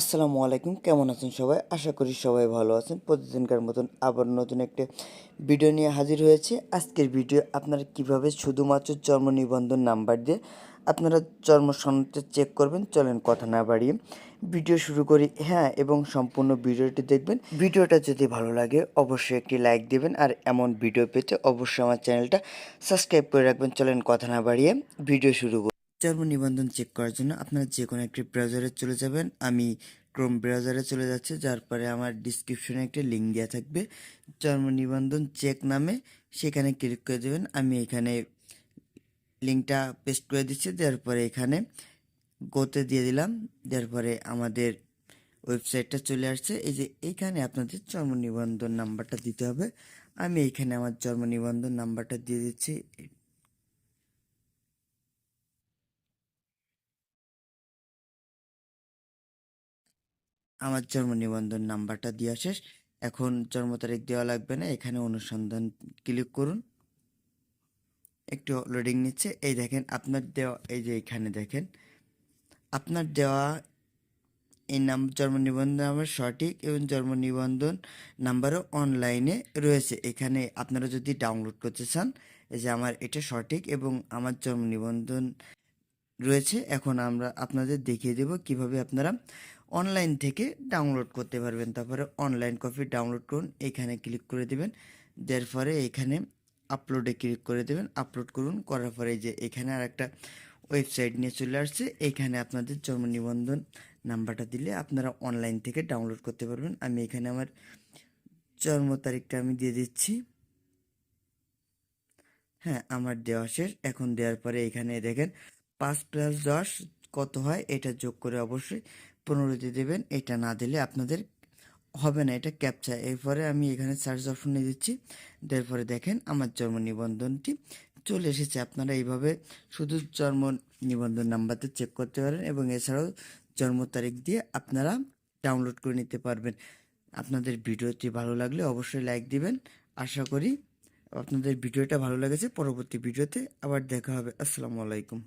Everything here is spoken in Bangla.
আসসালামু আলাইকুম, কেমন আছেন সবাই? আশা করি সবাই ভালো আছেন। প্রতিদিনকার মতন আবার নতুন একটা ভিডিও নিয়ে হাজির হয়েছে। আজকের ভিডিও আপনারা কীভাবে শুধুমাত্র জন্ম নিবন্ধন নাম্বার দিয়ে আপনারা জন্ম সনদটা চেক করবেন? চলেন কথা না বাড়িয়ে ভিডিও শুরু করি। হ্যাঁ এবং সম্পূর্ণ ভিডিওটি দেখবেন। ভিডিওটা যদি ভালো লাগে, অবশ্যই একটি লাইক দেবেন। আর এমন ভিডিও পেতে অবশ্যই আমার চ্যানেলটা সাবস্ক্রাইব করে রাখবেন। চলেন কথা না বাড়িয়ে ভিডিও শুরু জন্ম নিবন্ধন চেক করার জন্য আপনারা যে কোনো একটি ব্রাউজারে চলে যাবেন। আমি ক্রোম ব্রাউজারে চলে যাচ্ছি, যার পরে আমার ডিসক্রিপশনে একটি লিঙ্ক দেওয়া থাকবে। জন্ম নিবন্ধন চেক নামে সেখানে ক্লিক করে দেবেন। আমি এখানে লিঙ্কটা পেস্ট করে দিচ্ছি, দেওয়ার পরে এখানে গোতে দিয়ে দিলাম। দেওয়ার পরে আমাদের ওয়েবসাইটটা চলে আসছে। এই যে এইখানে আপনাদের জন্ম নিবন্ধন নাম্বারটা দিতে হবে। আমি এইখানে আমার জন্ম নিবন্ধন নাম্বারটা দিয়ে দিচ্ছি। আমার জন্ম নিবন্ধন নাম্বারটা দেওয়া শেষ। এখন জন্ম তারিখ দেওয়া লাগবে না, এখানে অনুসন্ধান ক্লিক করুন। একটু লোডিং নিচ্ছে। এই দেখেন, আপনার দেওয়া, এই যে এখানে দেখেন, আপনার দেওয়া এই নাম, জন্ম নিবন্ধন নাম্বার সঠিক এবং জন্ম নিবন্ধন নাম্বারও অনলাইনে রয়েছে। এখানে আপনারা যদি ডাউনলোড করতে চান, এই যে আমার এটা সঠিক এবং আমার জন্ম নিবন্ধন রয়েছে, এখন আমরা আপনাদের দেখিয়ে দেব কীভাবে আপনারা অনলাইন থেকে ডাউনলোড করতে পারবেন। তারপরে অনলাইন কপি ডাউনলোড করুন, এখানে ক্লিক করে দেবেন। পরে এখানে আপলোডে ক্লিক করে দেবেন। আপলোড করুন, করার পরে যে এখানে আর একটা ওয়েবসাইট নিয়ে চলে আসছে। এখানে আপনাদের জন্ম নিবন্ধন নাম্বারটা দিলে আপনারা অনলাইন থেকে ডাউনলোড করতে পারবেন। আমি এখানে আমার জন্ম তারিখটা আমি দিয়ে দিচ্ছি। হ্যাঁ আমার দেওয়া শেষ। এখন দেওয়ার পরে এখানে দেখেন, পাঁচ প্লাস দশ কত হয়, এটা যোগ করে অবশ্যই পনেরো দিয়ে দেবেন। এটা না দিলে আপনাদের হবে না, এটা ক্যাপচা এরপরে আমি এখানে সার্চ অপশনে দিচ্ছি। দেওয়ার পরে দেখেন আমার জন্ম নিবন্ধনটি চলে এসেছে। আপনারা এইভাবে শুধু জন্ম নিবন্ধন নাম্বারটা চেক করতে পারেন এবং এছাড়াও জন্ম তারিখ দিয়ে আপনারা ডাউনলোড করে নিতে পারবেন। আপনাদের ভিডিওটি ভালো লাগলে অবশ্যই লাইক দিবেন। আশা করি আপনাদের ভিডিওটা ভালো লেগেছে। পরবর্তী ভিডিওতে আবার দেখা হবে। আসসালামু আলাইকুম।